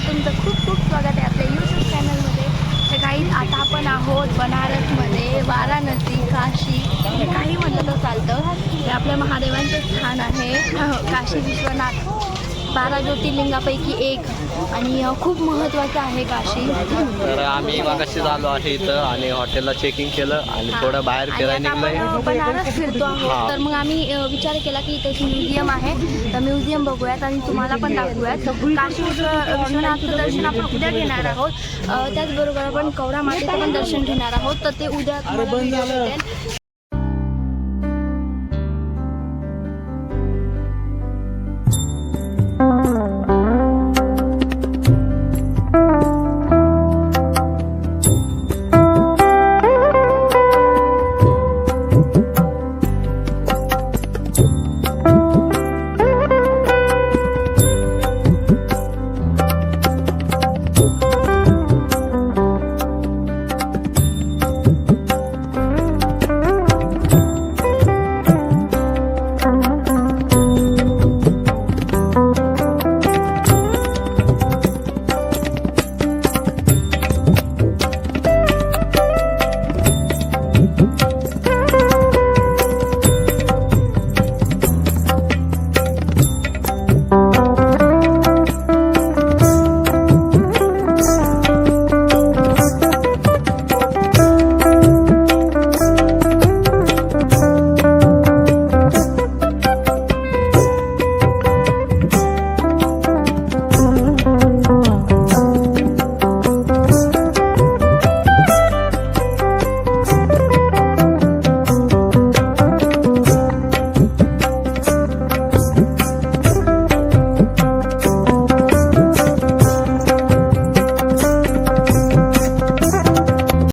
तर तुमचं खूप खूप स्वागत आहे आपल्या यूट्यूब चॅनलमध्ये तर काही आता आपण आहोत बनारसमध्ये वाराणसी काशी. काही म्हणलं तर चालतं. हे आपल्या महादेवांचं स्थान आहे. हो, काशी विश्वनाथ. बारा ज्योतिर्लिंगापैकी एक आणि खूप महत्त्वाचं आहे काशी. तर आम्ही मागाशी आलो आहे इथं आणि हॉटेलला चेकिंग केलं आणि थोडं बाहेर फिरायला निघलंय. बनारस फिरतो आहोत. तर मग आम्ही अ, विचार केला की इथे म्युझियम आहे. तर म्युझियम बघूयात आणि तुम्हाला पण दाखवूयात. काशी विश्व विश्वनाथचं दर्शन आपण उद्या घेणार आहोत. अ, त्याचबरोबर आपण कवडा मातेचं पण दर्शन घेणार आहोत. तर ते उद्या तुम्हाला व्हिडिओ भेटेल